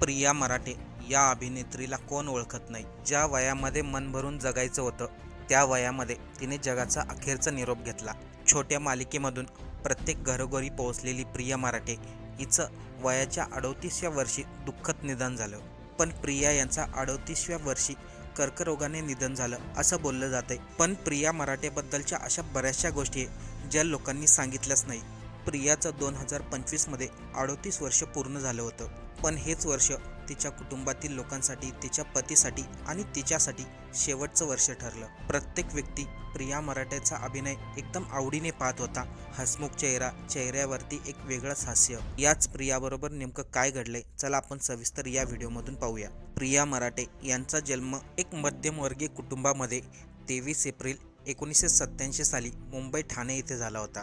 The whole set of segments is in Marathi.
प्रिया मराठे या अभिनेत्रीला कोण ओळखत नाही? ज्या वयामध्ये मन भरून जगायचं होतं त्या वयामध्ये तिने जगाचा अखेरचा निरोप घेतला. छोट्या मालिकेमधून प्रत्येक घरोघरी पोहोचलेली प्रिया मराठे हिचं वयाच्या अडोतीसव्या वर्षी दुःखद निधन झालं. पण प्रिया यांचा अडोतीसव्या वर्षी कर्करोगाने निधन झालं असं बोललं जातंय. पण प्रिया मराठेबद्दलच्या अशा बऱ्याचशा गोष्टी आहे, ज्या लोकांनी सांगितल्याच नाही. प्रियाचं दोन हजार पंचवीसमध्ये अडोतीस वर्ष पूर्ण झालं होतं. पण हेच वर्ष तिच्या कुटुंबातील लोकांसाठी तिच्या पतीसाठी आणि तिच्यासाठी शेवटचं वर्ष ठरलं. प्रत्येक व्यक्ती प्रिया मराठेचा अभिनय एकदम आवडीने पाहत होता. हसमुख चेहरा चेहऱ्यावरती एक वेगळंच हास्य. याच प्रियाबरोबर नेमकं काय घडलंय? चला आपण सविस्तर या व्हिडिओमधून पाहूया. प्रिया मराठे यांचा जन्म एक मध्यमवर्गीय कुटुंबामध्ये तेवीस एप्रिल एकोणीसशे सत्याऐंशी साली मुंबई ठाणे येथे झाला होता.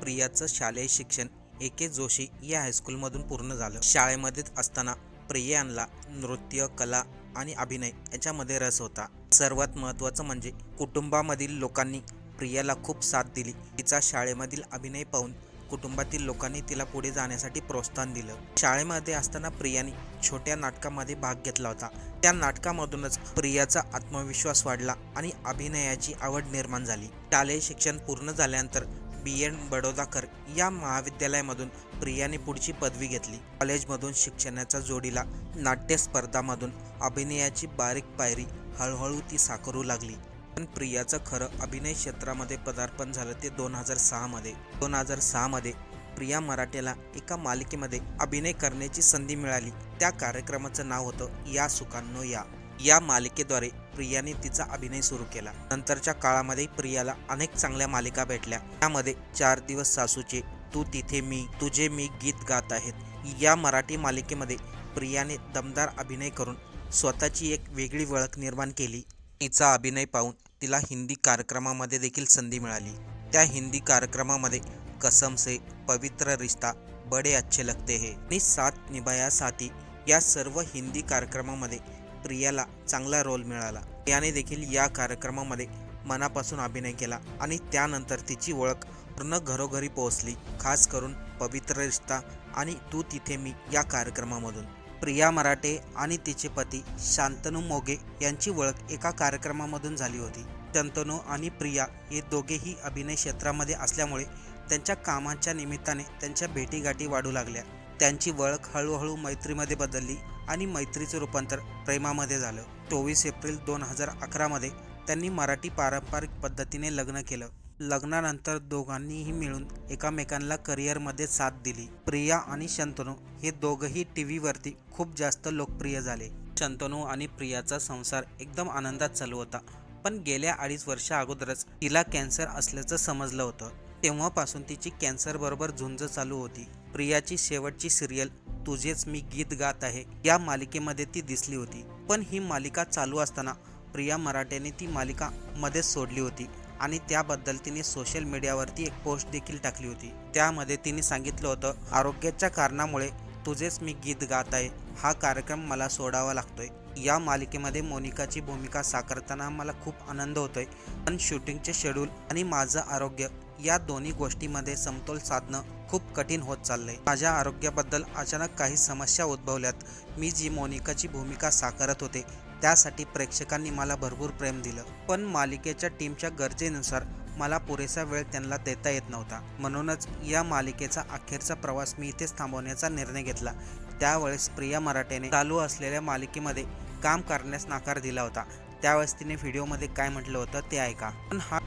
प्रियाचं शालेय शिक्षण ए. के. जोशी या हायस्कूलमधून पूर्ण झालं. शाळेमध्येच असताना प्रियांना नृत्य कला आणि अभिनय याच्यामध्ये रस होता. सर्वात महत्त्वाचं म्हणजे कुटुंबामधील लोकांनी प्रियाला खूप साथ दिली. तिचा शाळेमधील अभिनय पाहून कुटुंबातील लोकांनी तिला पुढे जाण्यासाठी प्रोत्साहन दिलं. शाळेमध्ये असताना प्रियाने छोट्या नाटकामध्ये भाग घेतला होता. त्या नाटकामधूनच प्रियाचा आत्मविश्वास वाढला आणि अभिनयाची आवड निर्माण झाली. शालेय शिक्षण पूर्ण झाल्यानंतर बी. एड बडोदाकर या महाविद्यालयामधून प्रियाने पुढची पदवी घेतली. कॉलेजमधून शिक्षणाच्या जोडीला नाट्य स्पर्धामधून अभिनयाची बारीक पायरी हळूहळू ती साकारू लागली. पण प्रियाचं खरं अभिनय क्षेत्रामध्ये पदार्पण झालं ते दोन हजार सहामध्ये दोन हजार सहामध्ये प्रिया मराठेला एका मालिकेमध्ये अभिनय करण्याची संधी मिळाली. त्या कार्यक्रमाचं नाव होतं या सुखांनो या. या मालिकेद्वारे प्रियाने तिचा अभिनय सुरू केला. नंतरच्या काळामध्ये प्रियाला अनेक चांगल्या मालिका भेटल्या. त्यामध्ये चार दिवस सासूचे तू तिथे मी तुझे मी गीत गात आहेत. या मराठी मालिकेमध्ये प्रियाने दमदार अभिनय करून स्वतःची एक वेगळी ओळख निर्माण केली. तिचा अभिनय पाहून तिला हिंदी कार्यक्रमामध्ये देखील संधी मिळाली. त्या हिंदी कार्यक्रमामध्ये कसम से पवित्र रिश्ता बडे अच्छे लगते हे. आणि साथ निभाया साथी या सर्व हिंदी कार्यक्रमामध्ये प्रियाला चांगला रोल मिळाला. याने देखील या कार्यक्रमामध्ये मनापासून अभिनय केला आणि त्यानंतर तिची ओळख पूर्ण घरोघरी पोहोचली खास करून पवित्र रिश्ता आणि तू तिथे मी या कार्यक्रमामधून. प्रिया मराठे आणि तिचे पती शांतनू मोगे यांची ओळख एका कार्यक्रमामधून झाली होती. शंतनू आणि प्रिया हे दोघेही अभिनय क्षेत्रामध्ये असल्यामुळे त्यांच्या कामाच्या निमित्ताने त्यांच्या भेटीगाठी वाढू लागल्या. त्यांची ओळख हळूहळू मैत्रीमध्ये बदलली आणि मैत्रीचं रूपांतर प्रेमामध्ये झालं. चोवीस एप्रिल दोन हजार अकरामध्ये त्यांनी मराठी पारंपरिक पद्धतीने लग्न केलं. लग्नानंतर दोघांनीही मिळून एकामेकांना करिअरमध्ये साथ दिली. प्रिया आणि शंतनू हे दोघंही टी व्हीवरती खूप जास्त लोकप्रिय झाले. शंतनू आणि प्रियाचा संसार एकदम आनंदात चालू होता. पण गेल्या अडीच वर्षा अगोदरच तिला कॅन्सर असल्याचं समजलं होतं. तेव्हापासून तिची कॅन्सर बरोबर झुंज चालू होती. प्रियाची शेवटची सिरियल तुझेच मी गीत गात आहे. या मालिकेमध्ये ती दिसली होती. पण ही मालिका चालू असताना प्रिया मराठेने ती मालिका मध्येच सोडली होती आणि त्याबद्दल तिने सोशल मीडियावरती एक पोस्ट देखील टाकली होती. त्यामध्ये तिने सांगितलं होतं आरोग्याच्या कारणामुळे तुझेच मी गीत गात आहे. हा कार्यक्रम मला सोडावा लागतोय. या मालिकेमध्ये मोनिकाची भूमिका साकारताना मला खूप आनंद होतोय. पण शूटिंगचे शेड्यूल आणि माझं आरोग्य या दोन्ही गोष्टीमध्ये समतोल साधणं खूप कठीण होत चाललंय. माझ्या आरोग्याबद्दल अचानक काही समस्या उद्भवल्यात. मी जी मोनिकाची भूमिका साकारत होते त्यासाठी प्रेक्षकांनी मला भरपूर प्रेम दिलं. पण मालिकेच्या टीमच्या गरजेनुसार मला पुरेसा वेळ त्यांना देता येत नव्हता. म्हणूनच या मालिकेचा अखेरचा प्रवास मी इथेच थांबवण्याचा निर्णय घेतला. त्यावेळेस प्रिया मराठेने चालू असलेल्या मालिकेमध्ये काम करण्यास नकार दिला होता. त्यावेळेस तिने व्हिडिओमध्ये काय म्हटलं होतं ते ऐका. पण हा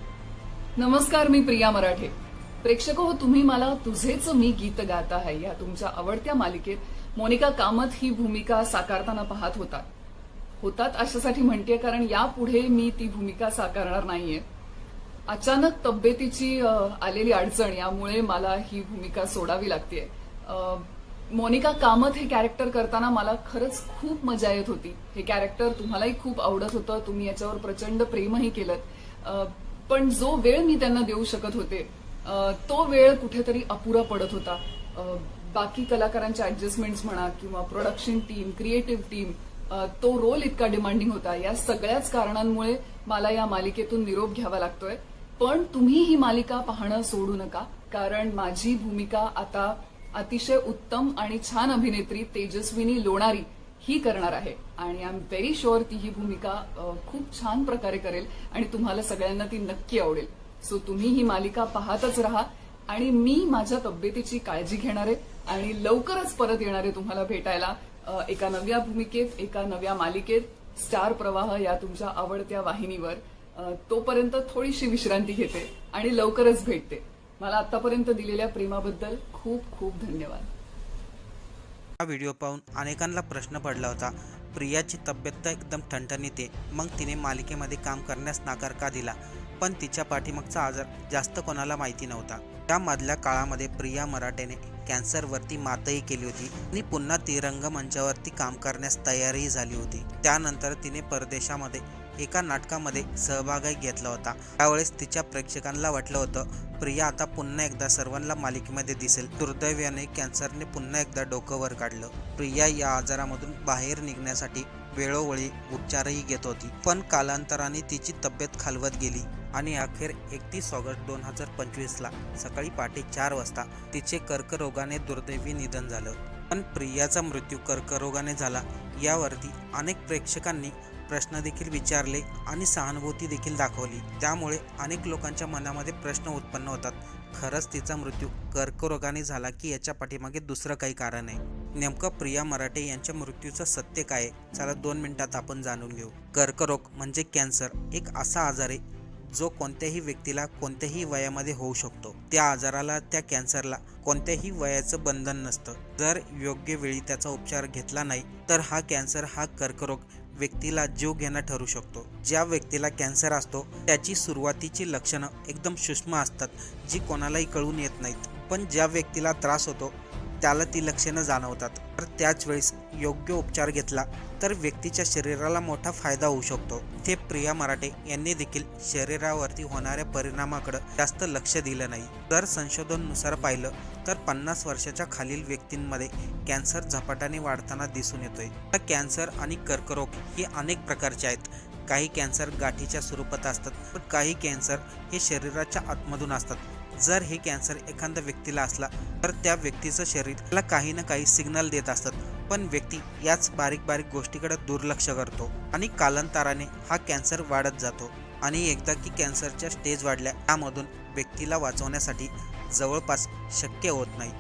नमस्कार मी प्रिया मराठे. प्रेक्षक हो तुम्ही मला तुझेच मी गीत गात आहे. या तुमच्या आवडत्या मालिकेत मोनिका कामत ही भूमिका साकारताना पाहत होतात. होतात अशासाठी म्हणते कारण यापुढे मी ती भूमिका साकारणार नाहीये. अचानक तब्येतीची आलेली अडचण यामुळे मला ही भूमिका सोडावी लागते मोनिका कामत हे कॅरेक्टर करताना मला खरंच खूप मजा येत होती. हे कॅरेक्टर तुम्हालाही खूप आवडत होतं. तुम्ही याच्यावर प्रचंड प्रेमही केलं पण जो वेळ मी त्यांना देऊ शकत होते तो वेळ कुठेतरी अपुरा पडत होता. बाकी कलाकारांच्या ऍडजस्टमेंट्स म्हणा किंवा प्रोडक्शन टीम क्रिएटिव्ह टीम तो रोल इतका डिमांडिंग होता. या सगळ्याच कारणांमुळे मला या मालिकेतून निरोप घ्यावा लागतोय. पण तुम्ही ही मालिका पाहणं सोडू नका कारण माझी भूमिका आता अतिशय उत्तम आणि छान अभिनेत्री तेजस्विनी लोणारी ही करणार आहे. आणि आय एम व्हेरी शुअर ती ही भूमिका खूप छान प्रकारे करेल आणि तुम्हाला सगळ्यांना ती नक्की आवडेल. सो तुम्ही ही मालिका पाहतच राहा आणि मी माझ्या तब्येतीची काळजी घेणार आहे आणि लवकरच परत येणार आहे तुम्हाला भेटायला. एका नव्या भूमिकेत एका नव्या मालिकेत स्टार प्रवाह या तुमच्या आवडत्या वाहिनीवर. तोपर्यंत थोडीशी विश्रांती घेते आणि लवकरच भेटते. मला आतापर्यंत दिलेल्या प्रेमाबद्दल खूप खूप धन्यवाद. हा व्हिडिओ पाहून अनेकांना प्रश्न पडला होता. प्रियाची तब्येत तर एकदम ठणठणीत आहे. मग तिने मालिकेमध्ये काम करण्यास नाकार का दिला? पण तिच्या पाठीमागचा आजार जास्त कोणाला माहिती नव्हता. त्यामधल्या काळामध्ये प्रिया मराठेने कॅन्सरवरती मातही केली होती आणि पुन्हा ती रंगमंचावरती काम करण्यास तयारही झाली होती. त्यानंतर तिने परदेशामध्ये एका नाटकामध्ये सहभागही घेतला होता. त्यावेळेस तिच्या प्रेक्षकांना वाटलं होतं प्रिया आता पुन्हा एकदा सर्वांना मालिकेमध्ये दिसेल. दुर्दैवाने कॅन्सरने पुन्हा एकदा डोकं वर काढलं. प्रिया या आजारामधून बाहेर निघण्यासाठी वेळोवेळी उपचारही घेत होती. पण कालांतराने तिची तब्येत खालवत गेली आणि अखेर एकतीस ऑगस्ट दोन हजार पंचवीसला सकाळी पहाटे चार वाजता तिचे कर्करोगाने दुर्दैवी निधन झालं. पण प्रियाचा मृत्यू कर्करोगाने झाला. यावरती अनेक प्रेक्षकांनी प्रश्न देखील विचारले आणि सहानुभूती देखील दाखवली. त्यामुळे अनेक लोकांच्या मनामध्ये प्रश्न उत्पन्न होतात. खरंच तिचा मृत्यू कर्करोगाने झाला की याच्या पाठीमागे दुसरं काही कारण आहे. नेमकं प्रिया मराठे यांच्या मृत्यूचं सत्य काय आहे? चला दोन मिनिटात आपण जाणून घेऊ. कर्करोग म्हणजे कॅन्सर एक असा आजार आहे जो कोणत्याही व्यक्तीला कोणत्याही वयामध्ये होऊ शकतो. त्या आजाराला त्या कॅन्सरला कोणत्याही वयाचं बंधन नसतं. जर योग्य वेळी त्याचा उपचार घेतला नाही तर हा कॅन्सर हा कर्करोग व्यक्तीला जीव घेणं ठरू शकतो. ज्या व्यक्तीला कॅन्सर असतो त्याची सुरुवातीची लक्षणं एकदम सूक्ष्म असतात जी कोणालाही कळून येत नाहीत. पण ज्या व्यक्तीला त्रास होतो त्याला ती लक्षणं जाणवतात. तर त्याच वेळेस योग्य उपचार घेतला तर व्यक्तीच्या शरीराला मोठा फायदा होऊ शकतो. ते प्रिया मराठे यांनी देखील शरीरावरती होणाऱ्या परिणामाकडे जास्त लक्ष दिलं नाही. जर संशोधनानुसार पाहिलं तर पन्नास वर्षाच्या खालील व्यक्तींमध्ये कॅन्सर झपाट्याने वाढताना दिसून येतोय. तर कॅन्सर आणि कर्करोग हे अनेक प्रकारचे आहेत. काही कॅन्सर गाठीच्या स्वरूपात असतात तर काही कॅन्सर हे शरीराच्या आतमधून असतात. जर हे कॅन्सर एखाद्या व्यक्तीला असला तर त्या व्यक्तीचं शरीर त्याला काही ना काही सिग्नल देत असतात पण व्यक्ती याच बारीक बारीक गोष्टीकडे दुर्लक्ष करतो आणि कालांतराने हा कॅन्सर वाढत जातो. आणि एकदा की कॅन्सरच्या स्टेज वाढल्या त्यामधून व्यक्तीला वाचवण्यासाठी जवळपास शक्य होत नाही.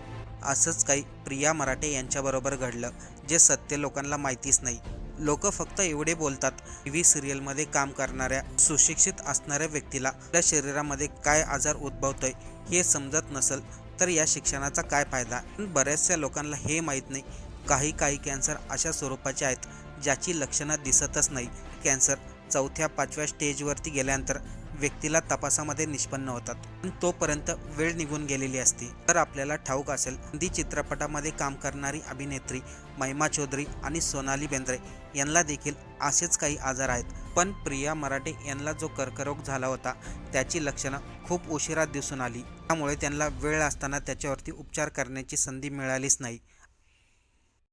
असंच काही प्रिया मराठे यांच्याबरोबर घडलं जे सत्य लोकांना माहितीच नाही. लोक फक्त एवढे बोलतात टी व्ही सिरियलमध्ये काम करणाऱ्या सुशिक्षित असणाऱ्या व्यक्तीला. आपल्या शरीरामध्ये काय आजार उद्भवतोय हे समजत नसेल तर या शिक्षणाचा काय फायदा? पण बऱ्याचशा लोकांना हे माहीत नाही. काही काही कॅन्सर अशा स्वरूपाचे आहेत ज्याची लक्षणं दिसतच नाही. कॅन्सर चौथ्या पाचव्या स्टेजवरती गेल्यानंतर व्यक्तीला तपासामध्ये निष्पन्न होतात. पण तोपर्यंत वेळ निघून गेलेली असते. तर आपल्याला ठाऊक असेल हिंदी चित्रपटामध्ये काम करणारी अभिनेत्री महिमा चौधरी आणि सोनाली बेंद्रे यांना देखील असेच काही आजार आहेत. पण प्रिया मराठे यांना जो कर्करोग झाला होता त्याची लक्षणं खूप उशिरा दिसून आली. त्यामुळे त्यांना वेळ असताना त्याच्यावरती उपचार करण्याची संधी मिळालीच नाही.